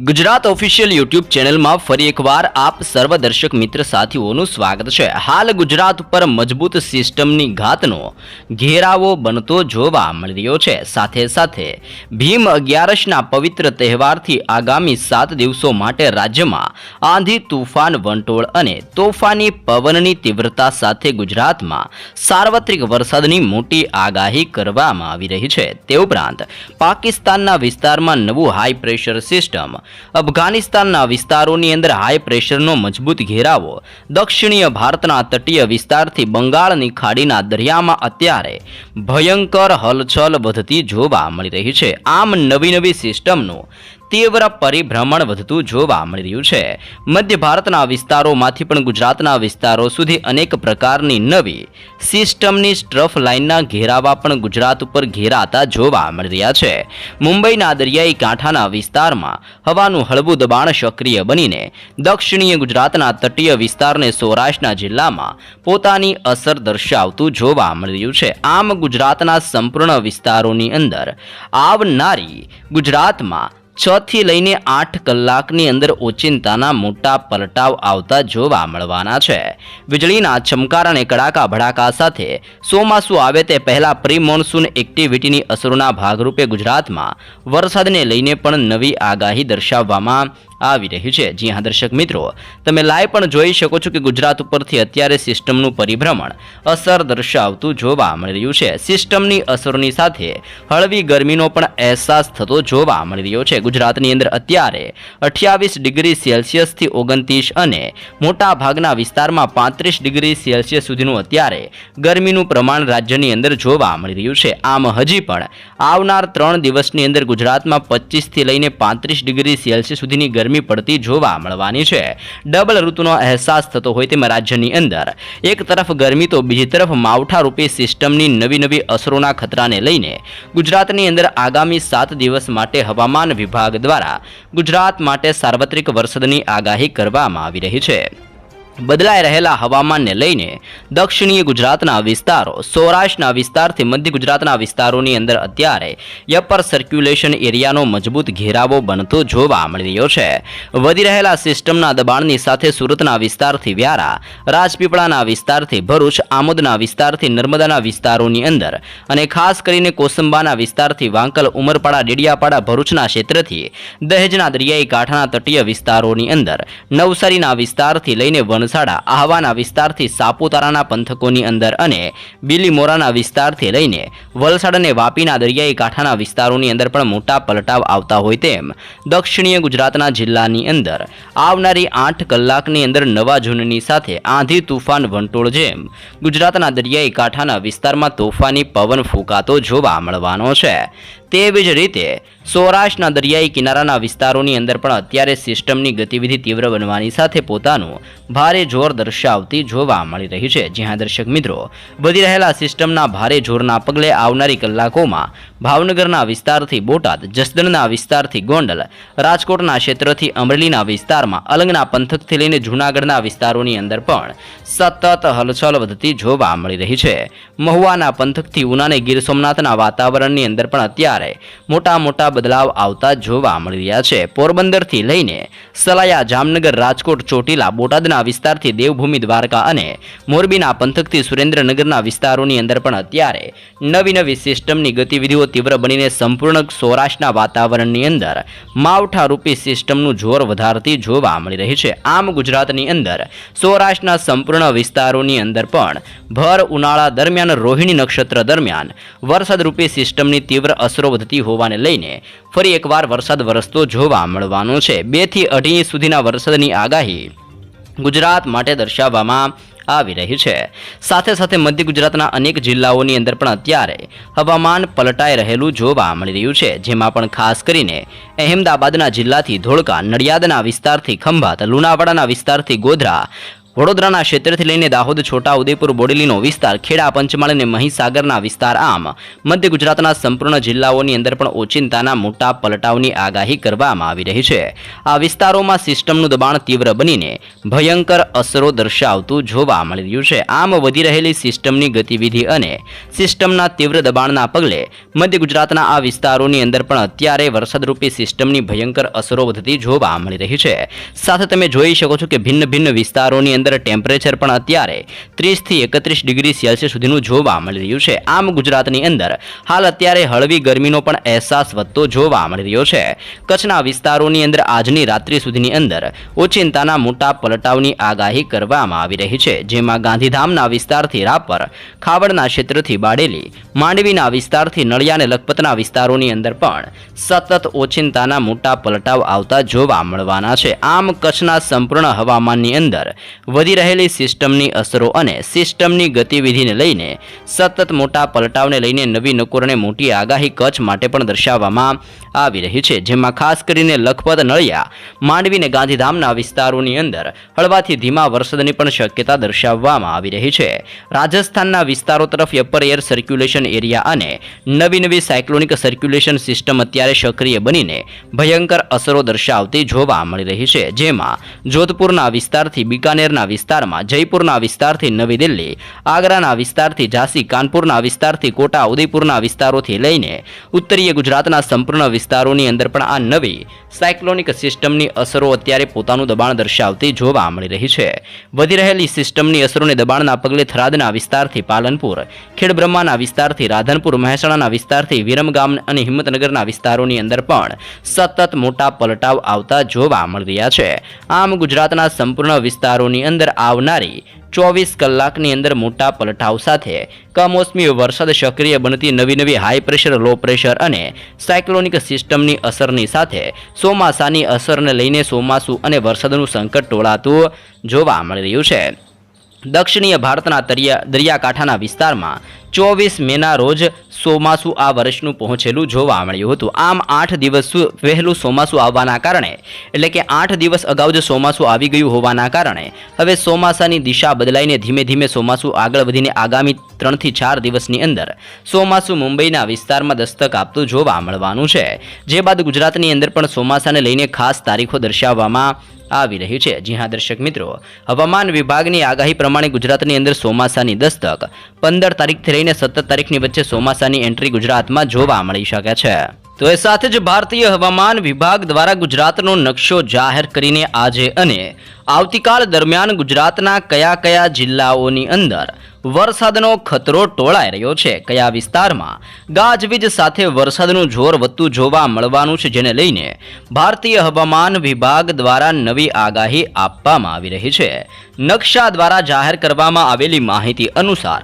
Gujarat official YouTube ચેનલમાં ફરી એકવાર આપ સર્વ દર્શક મિત્ર સાથીઓનું સ્વાગત છે. હાલ ગુજરાત ઉપર મજબૂત સિસ્ટમની ઘાતનો ઘેરાવો બનતો જોવા મળી રહ્યો છે. સાથે સાથે ભીમ અગિયારસના પવિત્ર તહેવારથી આગામી સાત દિવસો માટે રાજ્યમાં આંધી, તુફાન, વંટોળ અને તોફાની પવનની તીવ્રતા સાથે ગુજરાતમાં સાર્વત્રિક વરસાદની મોટી આગાહી કરવામાં આવી રહી છે. તે ઉપરાંત પાકિસ્તાનના વિસ્તારમાં નવું હાઈ પ્રેશર સિસ્ટમ અફઘાનિસ્તાનના વિસ્તારોની અંદર હાઈ પ્રેશરનો મજબૂત ઘેરાવો. દક્ષિણીય ભારતના તટીય વિસ્તારથી બંગાળની ખાડીના દરિયામાં અત્યારે ભયંકર હલચલ વધતી જોવા મળી રહી છે. આમ નવી નવી સિસ્ટમનું તીવ્ર પરિભ્રમણ વધતું જોવા મળી રહ્યું છે. મધ્ય ભારતના વિસ્તારોમાંથી પણ ગુજરાતના વિસ્તારો સુધી અનેક પ્રકારની નવી સિસ્ટમની સ્ટ્રફ લાઇનના ઘેરાવા પણ ગુજરાત ઉપર ઘેરાતા જોવા મળી રહ્યા છે. મુંબઈના દરિયાઈ કાંઠાના વિસ્તારમાં હવાનું હળવું દબાણ સક્રિય બનીને દક્ષિણીય ગુજરાતના તટીય વિસ્તારને સૌરાષ્ટ્રના જિલ્લામાં પોતાની અસર દર્શાવતું જોવા મળી રહ્યું છે. આમ ગુજરાતના સંપૂર્ણ વિસ્તારોની અંદર આવનારી ગુજરાતમાં છ થી લઈને આઠ કલાકની અંદર ઓચિંતાના મોટા પલટાવ આવતા જોવા મળવાના છે. વીજળીના ચમકાર અને કડાકા ભડાકા સાથે ચોમાસું આવે તે પહેલા પ્રી મોન્સૂન એક્ટિવિટીની અસરોના ભાગરૂપે ગુજરાતમાં વરસાદને લઈને પણ નવી આગાહી દર્શાવવામાં આવી રહી છે. જી હા, દર્શક મિત્રો, તમે લાઈવ પણ જોઈ શકો છો કે ગુજરાત ઉપરથી અત્યારે સિસ્ટમનું પરિભ્રમણ અસર દર્શાવતું જોવા મળી રહ્યું છે. સિસ્ટમની અસરોની સાથે હળવી ગરમીનો પણ અહેસાસ થતો જોવા મળી રહ્યો છે. ગુજરાતની અંદર અત્યારે અઠ્યાવીસ ડિગ્રી સેલ્સિયસથી ઓગણત્રીસ અને મોટા ભાગના વિસ્તારમાં પાંત્રીસ ડિગ્રી સેલ્સિયસ સુધીનું અત્યારે ગરમીનું પ્રમાણ રાજ્યની અંદર જોવા મળી રહ્યું છે. આમ હજી પણ આવનાર ત્રણ દિવસની અંદર ગુજરાતમાં પચીસથી લઈને પાંત્રીસ ડિગ્રી સેલ્સિયસ સુધીની ગરમી પડતી જોવા મળવાની છે. ડબલ ઋતુનો અહેસાસ થતો હોય તેમ રાજ્યની અંદર. એક તરફ ગરમી તો બીજી તરફ માવઠા રૂપી સિસ્ટમની નવી નવી અસરોના ખતરાને લઈને ગુજરાતની અંદર આગામી સાત દિવસ માટે હવામાન વિભાગ દ્વારા ગુજરાત માટે સાર્વત્રિક વરસાદની આગાહી કરવામાં આવી રહી છે. બદલાઈ રહેલા હવામાનને લઈને દક્ષિણીય ગુજરાતના વિસ્તારો, સૌરાષ્ટ્રના વિસ્તારથી મધ્ય ગુજરાતના વિસ્તારોની અંદર અત્યારે યપર સર્ક્યુલેશન એરિયાનો મજબૂત ઘેરાવો બનતો જોવા મળી રહ્યો છે. વધી રહેલા સિસ્ટમના દબાણની સાથે સુરતના વિસ્તારથી વ્યારા, રાજપીપળાના વિસ્તારથી ભરૂચ, આમોદના વિસ્તારથી નર્મદાના વિસ્તારોની અંદર અને ખાસ કરીને કોસંબાના વિસ્તારથી વાંકલ, ઉમરપાડા, ડેડિયાપાડા, ભરૂચના ક્ષેત્રથી દહેજના દરિયાઈ કાંઠાના તટીય વિસ્તારોની અંદર નવસારીના વિસ્તારથી લઈને વનસાડા આહવાના વિસ્તારથી સાપુતારાના પંથકોની અંદર અને બિલીમોરાના વિસ્તારથી લઈને વલસાડ અને વાપીના દરિયાઈ કાંઠાના વિસ્તારોની અંદર પણ મોટા પલટાવ આવતા હોય તેમ દક્ષિણીય ગુજરાતના જિલ્લાની અંદર આવનારી આઠ કલાકની અંદર નવા જૂનની સાથે આંધી તુફાન વંટોળ જેમ ગુજરાતના દરિયાઈ કાંઠાના વિસ્તારમાં તોફાની પવન ફૂંકાતો જોવા મળવાનો છે. તેવી જ રીતે સૌરાષ્ટ્રના દરિયાઈ કિનારાના વિસ્તારોની અંદર પણ અત્યારે સિસ્ટમની ગતિવિધિ તીવ્ર બનવાની સાથે પોતાનું ભારે જોર દર્શાવતી જોવા મળી રહી છે. જ્યાં દર્શક મિત્રો, વધી રહેલા સિસ્ટમના ભારે જોરના પગલે આવનારી કલાકોમાં ભાવનગરના વિસ્તારથી બોટાદ, જસદણના વિસ્તારથી ગોંડલ, રાજકોટના ક્ષેત્રથી અમરેલીના વિસ્તારમાં, અલંગના પંથકથી લઈને જૂનાગઢના વિસ્તારોની અંદર પણ સતત હલચલ વધતી જોવા મળી રહી છે. મહુવાના પંથકથી ઉનાને ગીર સોમનાથના વાતાવરણની અંદર પણ અત્યારે મોટા મોટા બદલાવ આવતા જોવા મળી રહ્યા છે. પોરબંદરથી લઈને સલાયા, જામનગર, રાજકોટ, ચોટીલા, બોટાદના વિસ્તારથી દેવભૂમિ, દ્વારકા અને મોરબીના પંથકથી સુરેન્દ્રનગરના વિસ્તારોની અંદર પણ અત્યારે નવી નવી સિસ્ટમની ગતિવિધિઓ તીવ્ર બનીને સંપૂર્ણ સૌરાષ્ટ્રના વાતાવરણની અંદર માવઠારૂપી સિસ્ટમનું જોર વધારતી જોવા મળી રહી છે. આમ ગુજરાતની અંદર સૌરાષ્ટ્રના સંપૂર્ણ વિસ્તારોની અંદર પણ ભર ઉનાળા દરમિયાન, રોહિણી નક્ષત્ર દરમિયાન વરસાદરૂપી સિસ્ટમની તીવ્ર અસરો વધતી હોવાને લઈને ફરી એકવાર વરસાદ વરસતો જોવા મળવાનો છે. બેથી અઢી સુધીના વરસાદની આગાહી ગુજરાત માટે દર્શાવવામાં આવી રહી છે. સાથે સાથે મધ્ય ગુજરાતના અનેક જિલ્લાઓની અંદર પણ અત્યારે હવામાન પલટાઈ રહેલું જોવા મળી રહ્યું છે. જેમાં પણ ખાસ કરીને અહેમદાબાદના જિલ્લાથી ધોળકા, નડિયાદના વિસ્તારથી ખંભાત, લુણાવાડાના વિસ્તારથી ગોધરા વડોદરાના ક્ષેત્રથી લઈને દાહોદ, છોટા ઉદેપુર બોડેલીનો વિસ્તાર, ખેડા, પંચમહાલ અને મહીસાગરના વિસ્તાર આમ. મધ્ય ગુજરાતના સંપૂર્ણ જિલ્લાઓની અંદર પણ ઓચિંતાના મોટા પલટાવની આગાહી કરવામાં આવી રહી છે. આ વિસ્તારોમાં સિસ્ટમનું દબાણ તીવ્ર બનીને ભયંકર અસરો દર્શાવતું જોવા મળી રહ્યું છે. આમ વધી રહેલી સિસ્ટમની ગતિવિધિ અને સિસ્ટમના તીવ્ર દબાણના પગલે મધ્ય ગુજરાતના આ વિસ્તારોની અંદર પણ અત્યારે વરસાદરૂપી સિસ્ટમની ભયંકર અસરો વધતી જોવા મળી રહી છે. સાથે તમે જોઈ શકો છો કે ભિન્ન ભિન્ન વિસ્તારોની અંદર ટેમ્પરેચર પણ અત્યારે ત્રીસથી એકત્રીસ ડિગ્રી સેલ્સિયસ સુધીનું જોવા મળી રહ્યું છે. આમ ગુજરાતની અંદર હાલ અત્યારે હળવી ગરમીનો પણ અહેસાસ વધતો જોવા મળી રહ્યો છે. કચ્છના વિસ્તારોની અંદર આજની રાત્રિ સુધીની અંદર ઓચિંતાના મોટા પલટાવની આગાહી કરવામાં આવી રહી છે. જેમાં ગાંધીધામના વિસ્તારથી રાપર, ખાવડના ક્ષેત્રથી બાડેલી, માંડવીના વિસ્તારથી નળિયા અને લખપતના વિસ્તારોની અંદર પણ સતત ઓચિંતાના મોટા પલટાવ આવતા જોવા મળવાના છે. આમ કચ્છના સંપૂર્ણ હવામાનની અંદર વધી રહેલી સિસ્ટમની અસરો અને સિસ્ટમની ગતિવિધિને લઈને સતત મોટા પલટાવને લઈને નવી નકોરને મોટી આગાહી કચ્છ માટે પણ દર્શાવવામાં આવી રહી છે, જેમાં ખાસ કરીને લખપત, નળિયા, માંડવી અને ગાંધીધામના વિસ્તારોની અંદર હળવાથી ધીમા વરસાદની પણ શક્યતા દર્શાવવામાં આવી રહી છે. રાજસ્થાનના વિસ્તારો તરફ અપર એર સર્ક્યુલેશન એરિયા અને નવી નવી સાયક્લોનિક સર્ક્યુલેશન સિસ્ટમ અત્યારે સક્રિય બનીને ભયંકર અસરો દર્શાવતી જોવા મળી રહી છે, જેમાં જોધપુરના વિસ્તારથી બિકાનેરના વિસ્તારમાં જયપુરના વિસ્તારથી નવી દિલ્હી, આગ્રાના વિસ્તારથી ઝાંસી, કાનપુરના વિસ્તારથી કોટા, ઉદયપુરના વિસ્તારોથી લઈને ઉત્તરીય ગુજરાતના સંપૂર્ણ વિસ્તારોની અંદર પણ આ નવી સાયક્લોનિક સિસ્ટમની અસરો અત્યારે પોતાનું દબાણ દર્શાવતી જોવા મળી રહી છે. વધી રહેલી સિસ્ટમની અસરોને દબાણના પગલે થરાદના વિસ્તારથી પાલનપુર, ખેડબ્રહ્માના વિસ્તારથી રાધનપુર, મહેસાણાના વિસ્તારથી વિરમગામ અને હિંમતનગરના વિસ્તારોની અંદર પણ સતત મોટા પલટાવ આવતા જોવા મળી રહ્યા છે. આમ ગુજરાતના સંપૂર્ણ વિસ્તારોની અંદર આવનારી ચોવીસ કલાકની અંદર મોટા પલટાવ સાથે કમોસમી વરસાદ સક્રિય બનતી નવી નવી હાઈ પ્રેશર લો પ્રેશર અને સાયક્લોનિક સિસ્ટમની અસરની સાથે ચોમાસાની અસરને લઈને ચોમાસું અને વરસાદનું સંકટ ટોળાતું જોવા મળી રહ્યું છે. દક્ષિણીય ભારતના દરિયા દરિયાકાંઠાના વિસ્તારમાં ચોવીસ મેના રોજ ચોમાસું આ વર્ષનું પહોંચેલું જોવા મળ્યું હતું. આમ આઠ દિવસ વહેલું ચોમાસું આવવાના કારણે, એટલે કે આઠ દિવસ અગાઉ જ ચોમાસું આવી ગયું હોવાના કારણે, હવે ચોમાસાની દિશા બદલાઈને ધીમે ધીમે ચોમાસું આગળ વધીને આગામી ત્રણથી ચાર દિવસની અંદર ચોમાસું મુંબઈના વિસ્તારમાં દસ્તક આપતું જોવા મળવાનું છે. જે બાદ ગુજરાતની અંદર પણ ચોમાસાને લઈને ખાસ તારીખો દર્શાવવામાં આવી રહ્યું છે. જી હા, દર્શક મિત્રો, હવામાન વિભાગની આગાહી પ્રમાણે ગુજરાતની અંદર ચોમાસાની દસ્તક પંદર તારીખથી લઈને સત્તર તારીખની વચ્ચે ચોમાસાની એન્ટ્રી ગુજરાતમાં જોવા મળી શકે છે. તો એ સાથે જ ભારતીય હવામાન વિભાગ દ્વારા ગુજરાતનો નકશો જાહેર કરીને આજે અને આવતીકાલ દરમિયાન ગુજરાતના કયા કયા જિલ્લાઓની અંદર વરસાદનો ખતરો ટોળાઈ રહ્યો છે. કયા વિસ્તારમાં ગાજવીજ સાથે વરસાદનું જોર વધતું જોવા મળવાનું છે જેને લઈને ભારતીય હવામાન વિભાગ દ્વારા નવી આગાહી આપવામાં આવી રહી છે. નકશા દ્વારા જાહેર કરવામાં આવેલી માહિતી અનુસાર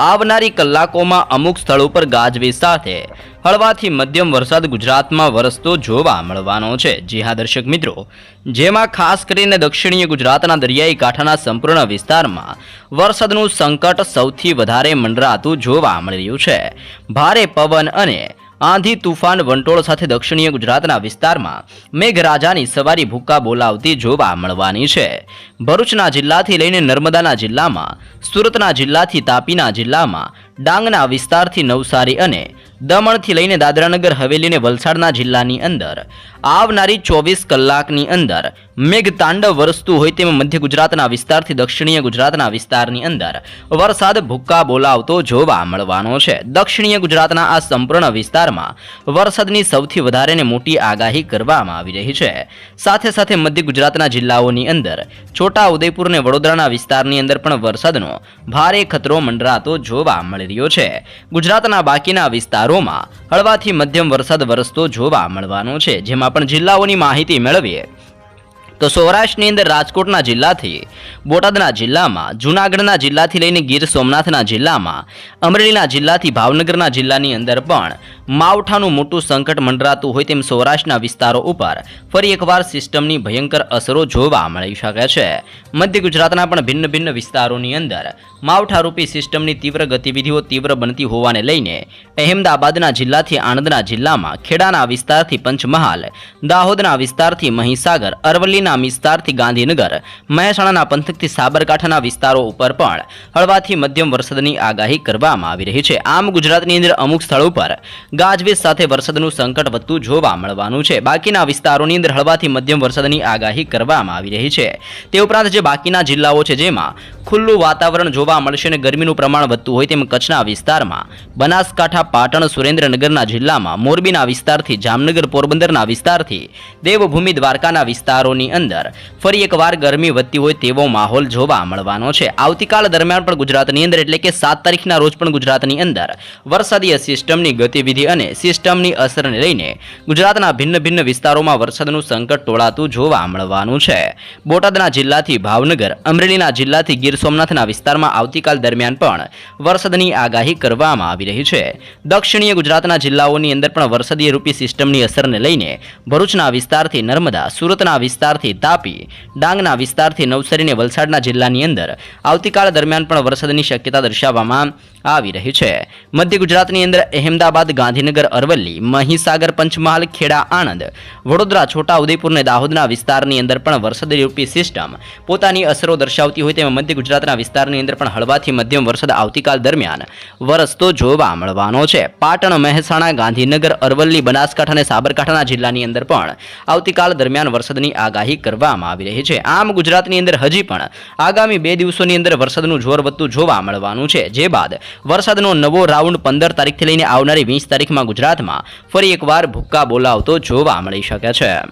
આવનારી કલાકોમાં અમુક સ્થળો પર ગાજવીજ સાથે હળવાથી મધ્યમ વરસાદ ગુજરાતમાં વરસતો જોવા મળવાનો છે. જી હા, દર્શક મિત્રો. જેમાં ખાસ કરીને દક્ષિણીય ગુજરાતના દરિયાઈ કાંઠાના સંપૂર્ણ વિસ્તારમાં વરસાદનું સંકટ સૌથી વધારે મંડરાતું જોવા મળી રહ્યું છે. ભારે પવન અને આંધી તુફાન વંટોળ સાથે દક્ષિણીય ગુજરાતના વિસ્તારમાં મેઘરાજાની સવારી ભૂક્કા બોલાવતી જોવા મળવાની છે. ભરૂચના જિલ્લાથી લઈને નર્મદાના જિલ્લામાં, સુરતના જિલ્લાથી તાપીના જિલ્લામાં, ડાંગના વિસ્તારથી નવસારી અને દમણથી લઈને દાદરાનગર હવેલીને વલસાડના જિલ્લાની અંદર. આવનારી ચોવીસ કલાકની અંદર મેઘતાંડવ વરસતું હોય તેમ મધ્ય ગુજરાતના વિસ્તારથી દક્ષિણીય ગુજરાતના વિસ્તારની અંદર વરસાદ ભૂક્કા બોલાવતો જોવા મળવાનો છે. દક્ષિણીય ગુજરાતના આ સંપૂર્ણ વિસ્તારમાં વરસાદની સૌથી વધારે ને મોટી આગાહી કરવામાં આવી રહી છે. સાથે સાથે મધ્ય ગુજરાતના જિલ્લાઓની અંદર છોટા ઉદયપુર અને વડોદરાના વિસ્તારની અંદર પણ વરસાદનો ભારે ખતરો મંડરાતો જોવા મળી રહ્યો છે. ગુજરાતના બાકીના વિસ્તારોમાં હળવાથી મધ્યમ વરસાદ વરસતો જોવા મળવાનો છે જેમાં પણ જિલ્લાઓની માહિતી મેળવીએ. તો સૌરાષ્ટ્રની અંદર રાજકોટના જિલ્લાથી, બોટાદના જિલ્લામાં, જૂનાગઢના જિલ્લાથી લઈને ગીર સોમનાથના જિલ્લામાં, અમરેલીના જિલ્લાથી ભાવનગરના જિલ્લાની અંદર પણ માવઠાનું મોટું સંકટ મંડરાતું હોય તેમ સૌરાષ્ટ્રના વિસ્તારો ઉપર ફરી એકવાર સિસ્ટમની ભયંકર અસરો જોવા મળી શકે છે. મધ્ય ગુજરાતના પણ ભિન્ન ભિન્ન વિસ્તારોની અંદર માવઠારૂપી સિસ્ટમની તીવ્ર ગતિવિધિઓ તીવ્ર બનતી હોવાને લઈને અહેમદાબાદના જિલ્લાથી આણંદના જિલ્લામાં ખેડાના વિસ્તારથી પંચમહાલ, દાહોદના વિસ્તારથી મહીસાગર, અરવલ્લીના અમરેલીના વિસ્તારથી ગાંધીનગર, મહેસાણાના પંથકથી સાબરકાંઠાના વિસ્તારો ઉપર પણ હળવાથી મધ્યમ વરસાદની આગાહી કરવામાં આવી રહી છે. આમ ગુજરાતની અંદર અમુક સ્થળો પર ગાજવીજ સાથે વરસાદનું સંકટ વધતું જોવા મળવાનું છે. બાકીના વિસ્તારોની અંદર હળવાથી મધ્યમ વરસાદની આગાહી કરવામાં આવી રહી છે. તે ઉપરાંત જે બાકીના જિલ્લાઓ છે જેમાં ખુલ્લું વાતાવરણ જોવા મળશે અને ગરમીનું પ્રમાણ વધતું હોય તેમ કચ્છના વિસ્તારમાં, બનાસકાંઠા, પાટણ, સુરેન્દ્રનગરના જિલ્લામાં મોરબીના વિસ્તારથી જામનગર, પોરબંદરના વિસ્તારથી દેવભૂમિ દ્વારકાના વિસ્તારોની અંદર. ફરી એકવાર ગરમી વધતી હોય તેવો માહોલ જોવા મળવાનો છે. આવતીકાલ દરમિયાન પણ ગુજરાતની અંદર, એટલે કે સાત તારીખના રોજ પણ ગુજરાતની અંદર વરસાદીય સિસ્ટમની ગતિવિધિ અને સિસ્ટમની અસરને લઈને ગુજરાતના ભિન્ન ભિન્ન વિસ્તારોમાં વરસાદનું સંકટ ટોળાતું જોવા મળવાનું છે. બોટાદના જિલ્લાથી ભાવનગર, અમરેલીના જિલ્લાથી ગીર સોમનાથના વિસ્તારમાં આવતીકાલ દરમિયાન પણ વરસાદની આગાહી કરવામાં આવી રહી છે. દક્ષિણીય ગુજરાતના જિલ્લાઓની અંદર પણ વરસાદીય રૂપી સિસ્ટમની અસરને લઈને ભરૂચના વિસ્તારથી નર્મદા, સુરતના વિસ્તારથી તાપી ડાંગના વિસ્તારથી નવસારી અને વલસાડના જિલ્લાની અંદર આવતીકાલ દરમિયાન પણ વરસાદની શક્યતા દર્શાવવામાં આવી રહી છે. મધ્ય ગુજરાતની અંદર અહેમદાબાદ, ગાંધીનગર, અરવલ્લી, મહીસાગર, પંચમહાલ, ખેડા, આણંદ, વડોદરા છોટા ઉદેપુર અને દાહોદના વિસ્તારની અંદર પણ વરસાદી રૂપી સિસ્ટમ પોતાની અસરો દર્શાવતી હોય તેમાં મધ્ય ગુજરાતના વિસ્તારની અંદર પણ હળવાથી મધ્યમ વરસાદ આવતીકાલ દરમિયાન વરસતો જોવા મળવાનો છે. પાટણ, મહેસાણા, ગાંધીનગર, અરવલ્લી, બનાસકાંઠા અને સાબરકાંઠાના જિલ્લાની અંદર પણ આવતીકાલ દરમિયાન વરસાદની આગાહી કરવામાં આવી રહી છે. આમ ગુજરાતની અંદર હજી પણ આગામી બે દિવસોની અંદર વરસાદનું જોર વધતું જોવા મળવાનું છે. જે બાદ વરસાદનો નવો રાઉન્ડ પંદર તારીખથી લઈને આવનારી વીસ તારીખમાં ગુજરાતમાં ફરી એકવાર ભૂક્કા બોલાવતો જોવા મળી શકે છે.